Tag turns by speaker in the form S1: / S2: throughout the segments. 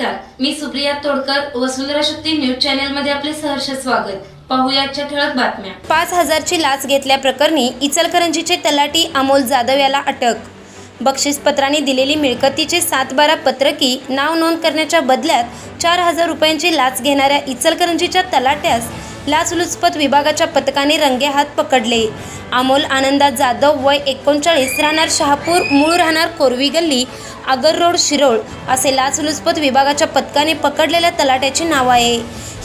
S1: नमस्कार. मी Supriya Todkar Vasundhara Shakti news channel मध्ये आपले सहर्ष स्वागत. पाहुयाच्या ठळक बातम्या.
S2: पाच हजारची लाच घेतल्याप्रकरणी इचलकरंजीचे तलाटी अमोल जाधव याला अटक. बक्षीसपत्राने दिलेली मिळकतीचे सात बारा पत्रकी नाव नोंद करण्याच्या बदल्यात चार हजार रुपयांची लाच घेणाऱ्या इचलकरंजीच्या तलाट्यास लाचलुचपत विभागाच्या पथकाने रंगेहात पकडले. अमोल आनंदा जाधव वय एकोणचाळीस राहणार शहापूर मूळ राहणार कोरवी गल्ली आगर रोड शिरोळ असे लाचलुचपत विभागाच्या पथकाने पकडलेल्या तलाट्याचे नाव आहे.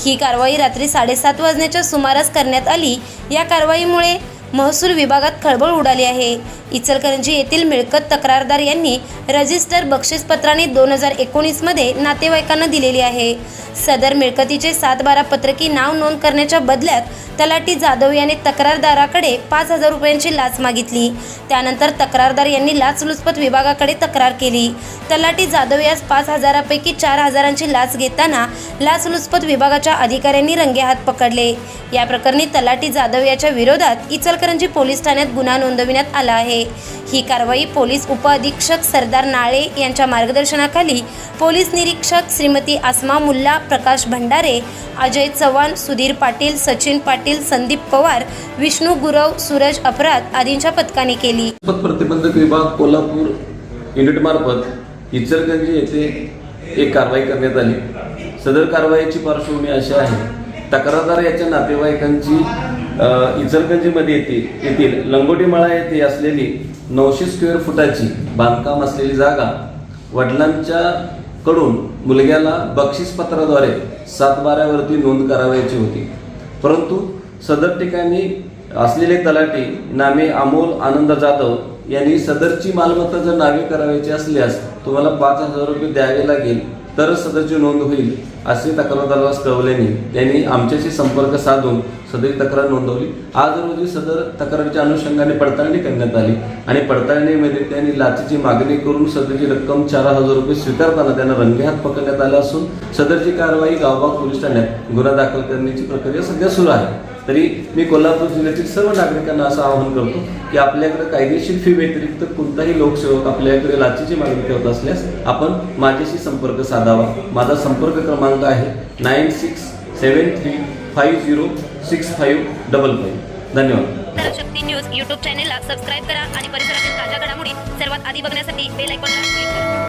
S2: ही कारवाई रात्री साडेसात वाजण्याच्या सुमारास करण्यात आली. या कारवाईमुळे महसूल विभागात खळबळ उडाली आहे. इचलकरंजी येथील मिळकत तक्रारदार यांनी रजिस्टर बक्षीसपत्राने दोन हजार एकोणीसमध्ये नातेवाईकांना दिलेली आहे. सदर मिळकतीचे सात बारा पत्रकी नाव नोंद करण्याच्या बदल्यात तलाठी जाधव याने तक्रारदाराकडे पाच हजार रुपयांची लाच मागितली. त्यानंतर तक्रारदार यांनी लाचलुचपत विभागाकडे तक्रार केली. तलाठी जाधव यास पाच हजारापैकी चार हजारांची लाच घेताना लाचलुचपत विभागाच्या अधिकाऱ्यांनी रंगेहात पकडले. या प्रकरणी तलाठी जाधव याच्या विरोधात इचलकरंजी पोलीस ठाण्यात गुन्हा नोंदविण्यात आला आहे. ही कारवाई पोलीस उपअधीक्षक सरदार नाळे यांच्या मार्गदर्शनाखाली पोलीस निरीक्षक श्रीमती आसमा मुल्ला प्रकाश भंडारे अजय चव्हाण सुधीर पाटील सचिन पाटील संदीप पवार विष्णू गुरव सूरज अपराध आदींच्या पथकाने केली.
S3: प्रतिबंधक विभाग कोल्हापूर युनिटमार्फत इचलकरंजी येथे एक कारवाई करण्यात आली. सदर कारवाईची पार्श्वभूमी अशी आहे तक्रारदार याच्या नातेवाईकांची इचलकंजीमध्ये येते येथील लंगोटीमाळा येथे असलेली नऊशे स्क्वेअर फुटाची बांधकाम असलेली जागा वडिलांच्या कडून मुलग्याला बक्षीसपत्राद्वारे सातबाऱ्यावरती नोंद करावयाची होती. परंतु सदर ठिकाणी असलेले तलाठी नामे अमोल आनंद जाधव यांनी सदरची मालमत्ता जर नावे करावयाची असल्यास तुम्हाला पाच हजार रुपये द्यावे लागेल तरच सदरची नोंद होईल. असे तक्रारदारास कळवल्याने त्यांनी आमच्याशी संपर्क साधून सदरी तक्रार नोंदवली. आज रोजी सदर तक्रारीच्या अनुषंगाने पडताळणी करण्यात आली आणि पडताळणीमध्ये त्यांनी लाचेची मागणी करून सदरची रक्कम चार हजार रुपये स्वीकारताना त्यांना रंगेहात पकडण्यात आला असून सदरची कारवाई गावबाग पोलीस ठाण्यात गुन्हा दाखल करण्याची प्रक्रिया सध्या सुरू आहे. तरी मी कोल्हापूर जिल्ह्यातील सर्व नागरिकांना असं आवाहन करतो की आपल्याकडे कायदेशीर फी व्यतिरिक्त कोणताही लोकसेवक आपल्याकडे लाचेची मागणी करत असल्यास आपण माझ्याशी संपर्क साधावा. माझा संपर्क क्रमांक आहे. Nine six seven three five zero six five double five. धन्यवाद.
S2: शक्ती न्यूज यूट्यूब चॅनेलला सबस्क्राईब करा आणि परिसरातील ताज्या घडामोडी सर्वात आधी बघण्यासाठी बेल आयकॉनला क्लिक करा.